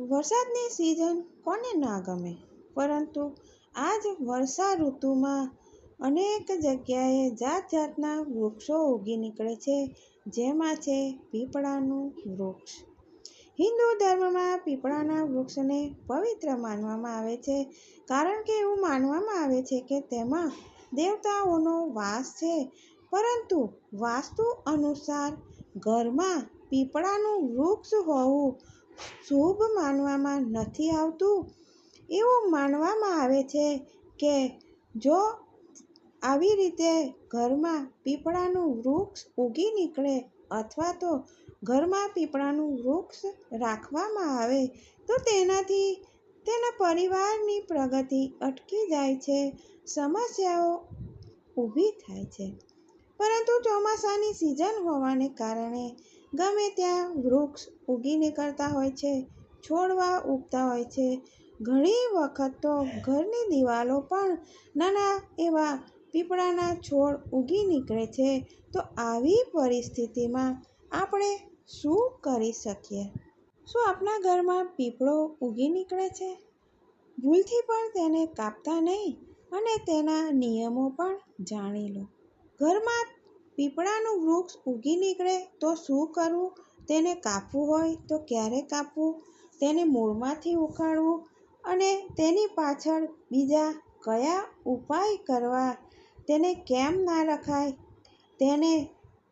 વરસાદની સિઝન કોને ના ગમે? પરંતુ આ જ વર્ષા ઋતુમાં અનેક જગ્યાએ જાત જાતના વૃક્ષો ઉગી નીકળે છે, જેમાં છે પીપળાનું વૃક્ષ. હિન્દુ ધર્મમાં પીપળાના વૃક્ષને પવિત્ર માનવામાં આવે છે, કારણ કે એવું માનવામાં આવે છે કે તેમાં દેવતાઓનો વાસ છે. પરંતુ વાસ્તુ અનુસાર ઘરમાં પીપળાનું વૃક્ષ હોવું શુભ માનવામાં નથી આવતું. એવું માનવામાં આવે છે કે જો આવી રીતે ઘરમાં પીપળાનું વૃક્ષ ઉગી નીકળે અથવા તો ઘરમાં પીપળાનું વૃક્ષ રાખવામાં આવે, તો તેનાથી તેના પરિવારની પ્રગતિ અટકી જાય છે, સમસ્યાઓ ઊભી થાય છે. પરંતુ ચોમાસાની સિઝન હોવાને કારણે ગમે ત્યાં વૃક્ષ ઉગી નીકળતા હોય છે, છોડવા ઉગતા હોય છે. ઘણી વખત તો ઘરની દિવાલો પણ નાના એવા પીપળાના છોડ ઉગી નીકળે છે. તો આવી પરિસ્થિતિમાં આપણે શું કરી શકીએ? શું આપણા ઘરમાં પીપળો ઉગી નીકળે છે? ભૂલથી પણ તેને કાપતા નહીં અને તેના નિયમો પણ જાણી લો. ઘરમાં પીપળાનું વૃક્ષ ઉગી નીકળે તો શું કરવું? તેને કાપવું હોય તો ક્યારે કાપવું? તેને મૂળમાંથી ઉખાડવું અને તેની પાછળ બીજા કયા ઉપાય કરવા? તેને કેમ ના રખાય? તેને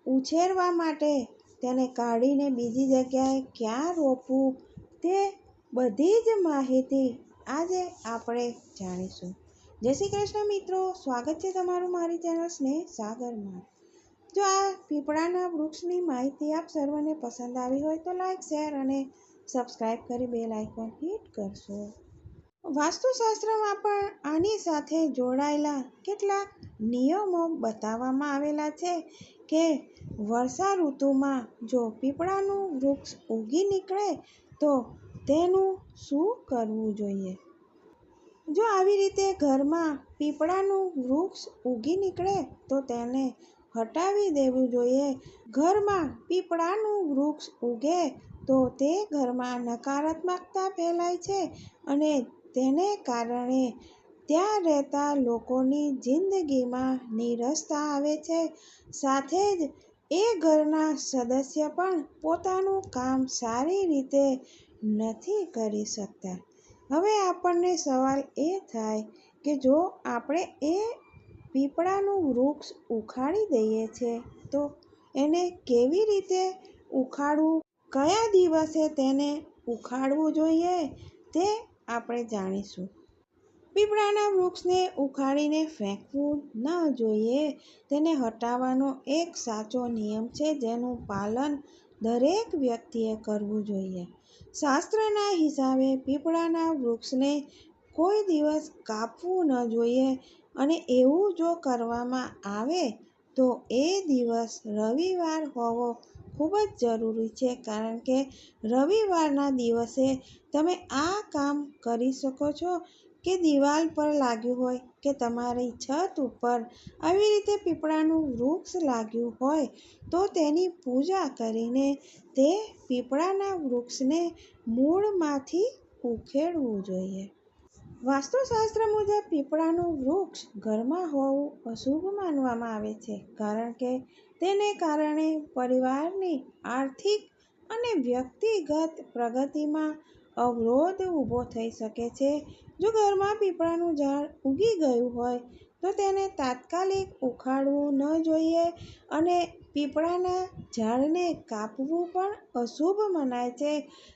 ઉછેરવા માટે તેને કાઢીને બીજી જગ્યાએ ક્યાં રોપવું? તે બધી જ માહિતી આજે આપણે જાણીશું. જય શ્રી કૃષ્ણ મિત્રો. સ્વાગત છે તમારું મારી ચેનલ સ્નેહ સાગરમાં. જો આ પીપળાના વૃક્ષની માહિતી આપ સર્વને પસંદ આવી હોય તો લાઈક શેર અને સબસ્ક્રાઈબ કરી બેલ આઇકોન હિટ કરશો. વાસ્તુશાસ્ત્રમાં પણ આની સાથે જોડાયેલા કેટલાક નિયમો બતાવવામાં આવેલા છે કે વર્ષા ઋતુમાં જો પીપળાનું વૃક્ષ ઉગી નીકળે તો તેનું શું કરવું જોઈએ? જો આવી રીતે ઘરમાં પીપળાનું વૃક્ષ ઉગી નીકળે તો તેને હટાવી દેવું જોઈએ. ઘરમાં પીપળાનું વૃક્ષ ઉગે તો તે ઘરમાં નકારાત્મકતા ફેલાય છે અને તેને કારણે ત્યાં રહેતા લોકોની જિંદગીમાં નીરસતા આવે છે. સાથે જ એ ઘરના સદસ્ય પણ પોતાનું કામ સારી રીતે નથી કરી શકતા. હવે આપણને સવાલ એ થાય કે જો આપણે એ પીપળાનું વૃક્ષ ઉખાડી દઈએ છે, તો એને કેવી રીતે ઉખાડવું? કયા દિવસે તેને ઉખાડવું જોઈએ? તે આપણે જાણીશું. પીપળાના વૃક્ષને ઉખાડીને ફેંકવું ન જોઈએ. તેને હટાવવાનો એક સાચો નિયમ છે જેનું પાલન દરેક વ્યક્તિએ કરવું જોઈએ. શાસ્ત્રના હિસાબે પીપળાના વૃક્ષને કોઈ દિવસ કાપવું ન જોઈએ. અને એવું જો કરવામાં આવે, તો એ દિવસ રવિવાર હોવો ખૂબ જ જરૂરી છે. કારણ કે રવિવારના દિવસે તમે આ કામ કરી શકો છો કે દિવાલ પર લાગ્યું હોય કે તમારી છત ઉપર આવી રીતે પીપળાનું વૃક્ષ લાગ્યું હોય, તો તેની પૂજા કરીને તે પીપળાના વૃક્ષને મૂળમાંથી ઉખેડવું જોઈએ. વાસ્તુશાસ્ત્ર મુજબ પીપળાનું વૃક્ષ ઘરમાં હોવું અશુભ માનવામાં આવે છે, કારણ કે તેને કારણે પરિવારની આર્થિક અને વ્યક્તિગત પ્રગતિમાં અવરોધ ઊભો થઈ શકે છે. જો ઘરમાં પીપળાનું ઝાડ ઉગી ગયું હોય, તો તેને તાત્કાલિક ઉખાડવું ન જોઈએ અને પીપળાના ઝાડને કાપવું પણ અશુભ મનાય છે.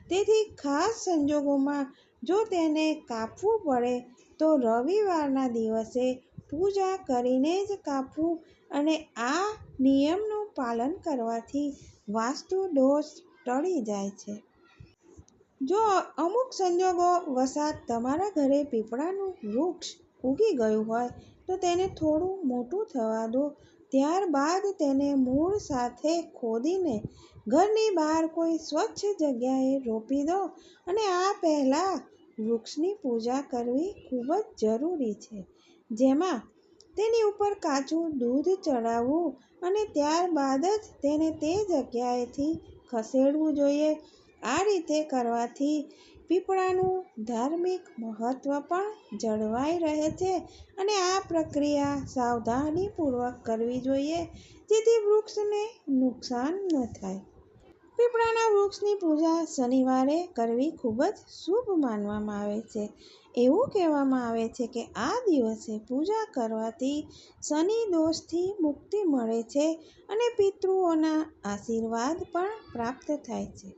તેથી ખાસ સંજોગોમાં જો તેને કાપવું પડે, તો રવિવારના દિવસે પૂજા કરીને જ કાપવું અને આ નિયમનું પાલન કરવાથી વાસ્તુ દોષ ટળી જાય છે. જો અમુક સંજોગો વસાત તમારા ઘરે પીપળાનું વૃક્ષ ઉગી ગયું હોય, તો તેને થોડું મોટું થવા દો. ત્યારબાદ તેને મૂળ સાથે ખોદીને ઘરની બહાર કોઈ સ્વચ્છ જગ્યાએ રોપી દો અને આ પહેલાં વૃક્ષની પૂજા કરવી ખૂબ જ જરૂરી છે. જેમાં તેની ઉપર કાચું દૂધ ચડાવવું અને ત્યારબાદ જ તેને તે જગ્યાએથી ખસેડવું જોઈએ. આ રીતે કરવાથી પીપળાનું ધાર્મિક મહત્ત્વ પણ જળવાઈ રહે છે અને આ પ્રક્રિયા સાવધાનીપૂર્વક કરવી જોઈએ જેથી વૃક્ષને નુકસાન ન થાય. પીપળાના વૃક્ષની પૂજા શનિવારે કરવી ખૂબ જ શુભ માનવામાં આવે છે. એવું કહેવામાં આવે છે કે આ દિવસે પૂજા કરવાથી શનિ દોષથી મુક્તિ મળે છે અને પિતૃઓના આશીર્વાદ પણ પ્રાપ્ત થાય છે.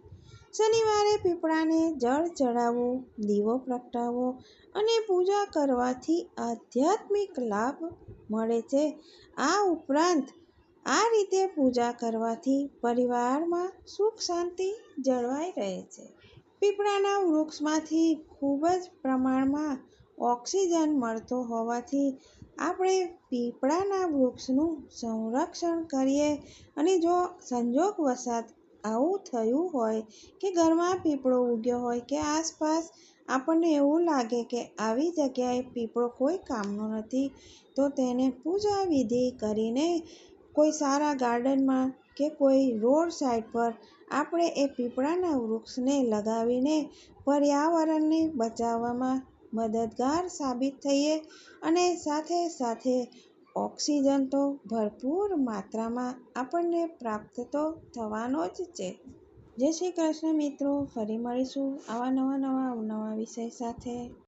શનિવારે પીપળાને જળ ચડાવવું દીવો પ્રગટાવવો અને પૂજા કરવાથી આધ્યાત્મિક લાભ મળે છે. આ ઉપરાંત આ રીતે પૂજા કરવાથી પરિવારમાં સુખ શાંતિ જળવાઈ રહે છે. પીપળાના વૃક્ષમાંથી ખૂબ જ પ્રમાણમાં ઓક્સિજન મળતો હોવાથી આપણે પીપળાના વૃક્ષનું સંરક્ષણ કરીએ અને જો સંજોગ વસાત આવું થયું હોય કે ઘરમાં પીપળો ઉગ્યો હોય કે આસપાસ આપણને એવું લાગે કે આવી જગ્યાએ પીપળો કોઈ કામનો નથી, તો તેને પૂજા વિધિ કરીને કોઈ સારા ગાર્ડનમાં કે કોઈ રોડ સાઈડ પર આપણે એ પીપળાના વૃક્ષને લગાવીને પર્યાવરણને બચાવવામાં મદદગાર સાબિત થઈએ અને સાથે સાથે ઓક્સિજન તો ભરપૂર માત્રામાં આપણને પ્રાપ્ત તો થવાનો જ છે. જય શ્રી કૃષ્ણ મિત્રો, ફરી મળીશું આવા નવા નવા નવા વિષય સાથે.